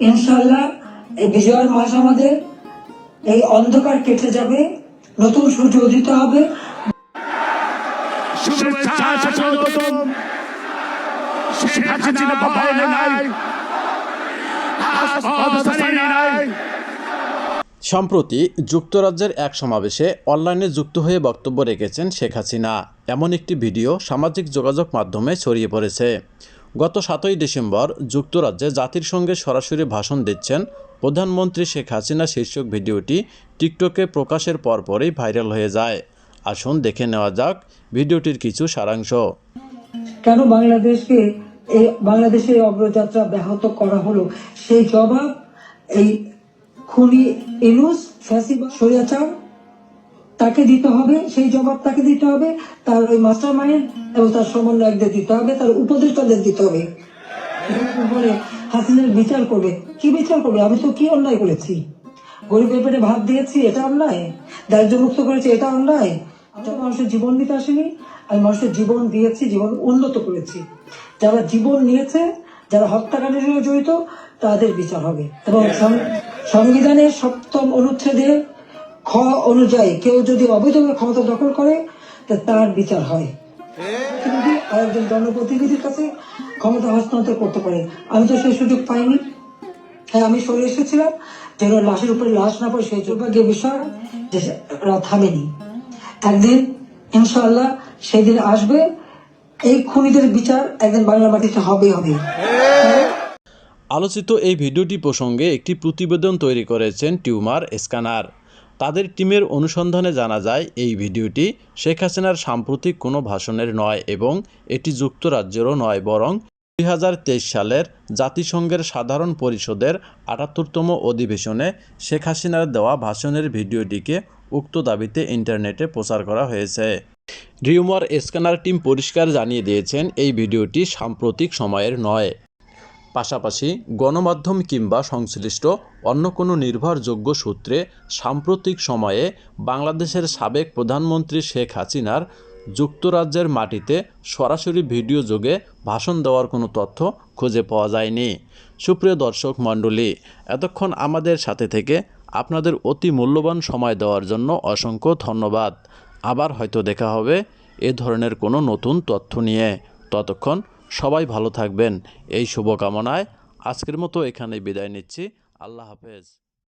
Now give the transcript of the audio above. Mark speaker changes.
Speaker 1: ইনশাল্লাহ এই বিজয়ের মাস আমাদের এই অন্ধকার কেটে যাবে নতুন সূর্য উদিত হবে।
Speaker 2: সম্প্রতি যুক্তরাজ্যের এক সমাবেশে অনলাইনে যুক্ত হয়ে বক্তব্য রেখেছেন শেখ হাসিনা। এমন একটি ভিডিও সামাজিক যোগাযোগ মাধ্যমে ছড়িয়ে পড়েছে। গত সাতই ডিসেম্বর যুক্তরাজ্যে জাতির সঙ্গে সরাসরি ভাষণ দিচ্ছেন প্রধানমন্ত্রী শেখ হাসিনা শীর্ষক ভিডিওটি টিকটকে প্রকাশের পরপরই ভাইরাল হয়ে যায়। আসুন দেখে নেওয়া যাক ভিডিওটির কিছু সারাংশ।
Speaker 1: কেন বাংলাদেশকে এই বাংলাদেশের অগ্রযাত্রা ব্যাহত করা হলো? সেই জবাব এই খুনি ইনুস ফ্যাসিবা স্বৈরাচার তাকে দিতে হবে, সেই জবাব তাকে দিতে হবে, তার ওই মাস্টার মাইন্ড এবং তার সমন্বয়কদের দিতে হবে, তার উপদেষ্টাদের দিতে হবে। বলে হাসিনার বিচার করবে। কি বিচার করবে? আমি তো কি অন্যায় করেছি? গরিবের পেটে ভাত দিয়েছি, এটা অন্যায়? দারিদ্র মুক্ত করেছি, এটা অন্যায়? আমি মানুষের জীবন দিতে আসিনি, আমি মানুষের জীবন দিয়েছি, জীবন উন্নত করেছি। যারা জীবন নিয়েছে, যারা হত্যাকাণ্ডের সঙ্গে জড়িত, তাদের বিচার হবে। এবং সংবিধানের সপ্তম অনুচ্ছেদে খ অনুযায়ী কেউ যদি অবৈধভাবে ক্ষমতা দখল করে, তা তার বিচার হয়। প্রতিনিধি আর একজন জনপ্রতিনিধির কাছে ক্ষমতা হস্তান্তর করতে পারে। আমি তো সেই সুযোগ পাইনি। হ্যাঁ আমি সরে এসেছিলাম। যেন লাশের উপরে লাশ না পড়ে, সেই দুর্ভাগ্যের বিষয় যে থামেনি। একদিন, ইনশাআল্লাহ, সেদিন আসবে। এই খুনিদের বিচার একদিন বাংলা মাটিতে হবে হবে।
Speaker 2: আলোচিত এই ভিডিওটি প্রসঙ্গে একটি প্রতিবেদন তৈরি করেছেন টিউমার স্ক্যানার। তাদের টিমের অনুসন্ধানে জানা যায়, এই ভিডিওটি শেখ হাসিনার সাম্প্রতিক কোনো ভাষণের নয় এবং এটি যুক্তরাজ্যেরও নয়, বরং দুই হাজার তেইশ সালের জাতিসংঘের সাধারণ পরিষদের আটাত্তরতম অধিবেশনে শেখ হাসিনার দেওয়া ভাষণের ভিডিওটিকে উক্ত দাবিতে ইন্টারনেটে প্রচার করা হয়েছে। রিউমার স্ক্যানার টিম পরিষ্কার জানিয়ে দিয়েছেন, এই ভিডিওটি সাম্প্রতিক সময়ের নয়। পাশাপাশি গণমাধ্যম কিংবা সংশ্লিষ্ট অন্য কোনো নির্ভরযোগ্য সূত্রে সাম্প্রতিক সময়ে বাংলাদেশের সাবেক প্রধানমন্ত্রী শেখ হাসিনার যুক্তরাজ্যের মাটিতে সরাসরি ভিডিও যোগে ভাষণ দেওয়ার কোনো তথ্য খুঁজে পাওয়া যায়নি। সুপ্রিয় দর্শক মণ্ডলী, এতক্ষণ আমাদের সাথে থেকে আপনাদের অতি মূল্যবান সময় দেওয়ার জন্য অসংখ্য ধন্যবাদ। আবার হয়তো দেখা হবে এ ধরনের কোনো নতুন তথ্য নিয়ে। ততক্ষণ সবাই ভালো থাকবেন। এই শুভকামনায় আজকের মতো এখানে বিদায় নিচ্ছি। আল্লাহ হাফেজ।